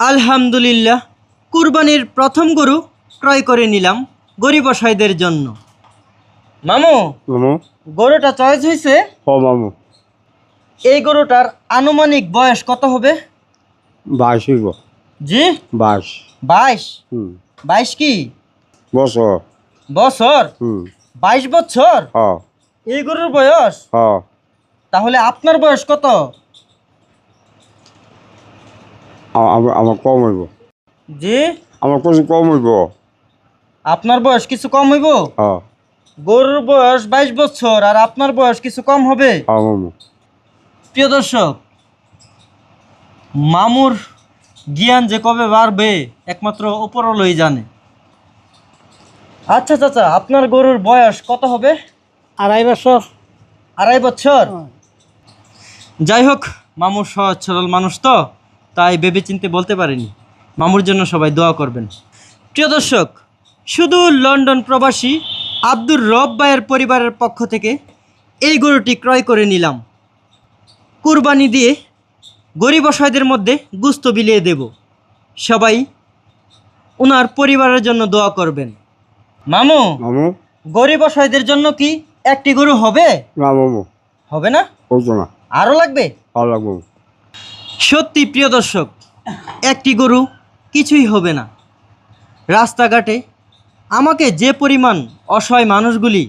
আলহামদুলিল্লাহ কুরবানির প্রথম গরু ক্রয় করে নিলাম গরিব অসহায়দের জন্য। মামু মামু। গরুটা চয়েস হয়েছে? ও মামু। এই গরুটার আনুমানিক বয়স কত হবে? বাইশ হইব। জি? বাইশ। বাইশ? বাইশ কি? বছর। বছর? বাইশ বছর? এই গরুর বয়স? তাহলে আপনার বয়স কত? আমার আমার কম হইব। জি? আমার কিছু কম হইব। আপনার বয়স কিছু কম হইব? হ গরুর বয়স বাইশ বছর আর আপনার বয়স কিছু কম হবে? হ মামু প্রিয় দর্শক মামুর জ্ঞান যে কবে বাড়বে একমাত্র উপরলই জানে। আচ্ছা চাচা আপনার গরুর বয়স কত হবে? আড়াই বছর। আড়াই বছর? যাই হোক মামুর সহজ সরল মানুষ তো। তাই ভেবে চিনতে বলতে পারেনি। মামুর জন্য সবাই দোয়া করবেন। প্রিয় দর্শক শুধু লন্ডন প্রবাসী আব্দুর রব ভাইয়ের পরিবারের পক্ষ থেকে এই গরুটি ক্রয় করে নিলাম। কুরবানি দিয়ে গরিব অসহায়দের মধ্যে গুস্ত বিলিয়ে দেব। সবাই ওনার পরিবারের জন্য দোয়া করবেন। মামু মামু। গরিব অসহায়দের জন্য কি একটি গরু হবে? না মামু। হবে না? হতো না। আরও লাগবে? লাগবো। সত্যি প্রিয় দর্শক, একটি গরু কিছুই হবে না। রাস্তাঘাটে আমাকে যে পরিমাণ অসহায় মানুষগুলি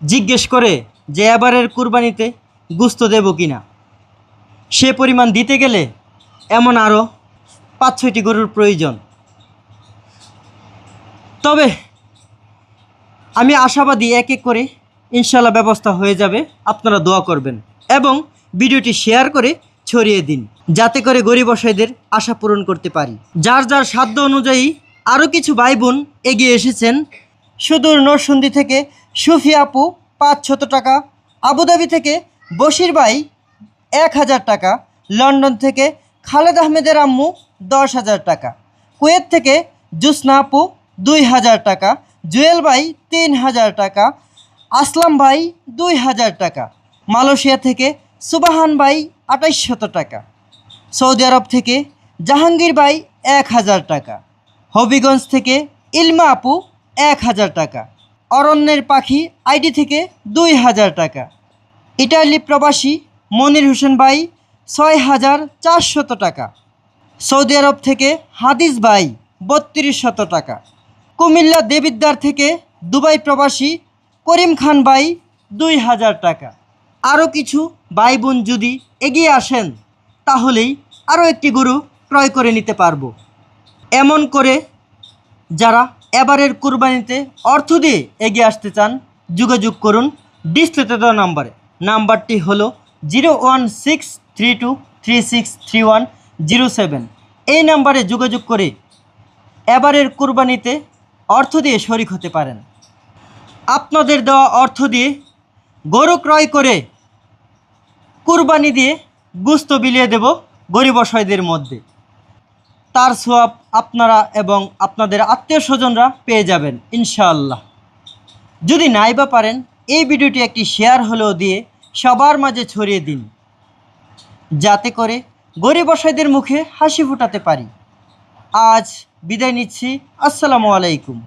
জিজ্ঞেস করে যে এবারের কুরবানিতে গুস্ত দেব কি না সে পরিমাণ দিতে গেলে এমন আরও পাঁচ ছয়টি গরুর প্রয়োজন। তবে আমি আশাবাদী এক এক করে ইনশাল্লাহ ব্যবস্থা হয়ে যাবে, আপনারা দোয়া করবেন এবং ভিডিওটি শেয়ার করে ছড়িয়ে দিন, যাতে করে গরিব অসহায়দের আশা পূরণ করতে পারি। যার যার সাধ্য অনুযায়ী আরও কিছু ভাই বোন এগিয়ে এসেছেন, সুদূর নরসুন্দি থেকে সুফি আপু পাঁচ শত টাকা, আবুধাবি থেকে বশির ভাই এক হাজার টাকা, লন্ডন থেকে খালেদ আহমেদের আম্মু দশ হাজার টাকা, কুয়েত থেকে জুসনা আপু দুই হাজার টাকা, জুয়েল ভাই তিন হাজার টাকা, আসলাম ভাই দুই হাজার টাকা, মালয়েশিয়া থেকে সুবাহান ভাই আঠাইশ শত টাকা। সৌদি আরব থেকে জাহাঙ্গীর ভাই এক হাজার টাকা। হবিগঞ্জ থেকে ইলমা আপু এক হাজার টাকা। অরণ্যের পাখি আইডি থেকে দুই হাজার টাকা। ইটালি প্রবাসী মনির হোসেন ভাই ছয় হাজার চারশত টাকা। সৌদি আরব থেকে হাদিস ভাই বত্রিশ শত টাকা। কুমিল্লা দেবিদ্দার থেকে দুবাই প্রবাসী করিম খান ভাই দুই হাজার টাকা। আরও কিছু ভাই বোন যদি এগিয়ে আসেন, তাহলেই আরও একটি গরু ক্রয় করে নিতে পারব। এমন করে যারা এবারের কুরবানিতে অর্থ দিয়ে এগিয়ে আসতে চান, যোগাযোগ করুন ডিসপ্লেতে দেওয়া নাম্বারে। নাম্বারটি হলো zero one six three two three six three one zero seven. এই নাম্বারে যোগাযোগ করে এবারের কুরবানিতে অর্থ দিয়ে শরিক হতে পারেন। আপনাদের দেওয়া অর্থ দিয়ে গরু ক্রয় করে কুরবানি দিয়ে গুস্ত বিলিয়ে দেব গরিব অসহায়দের মধ্যে। তার সোয়াব আপনারা এবং আপনাদের আত্মীয় স্বজনরা পেয়ে যাবেন, ইনশাআল্লাহ। যদি নাই বা পারেন, এই ভিডিওটি একটি শেয়ার হলেও দিয়ে সবার মাঝে ছড়িয়ে দিন। যাতে করে গরিব অসহায়দের মুখে হাসি ফুটাতে পারি। আজ বিদায় নিচ্ছি। আসসালামু আলাইকুম।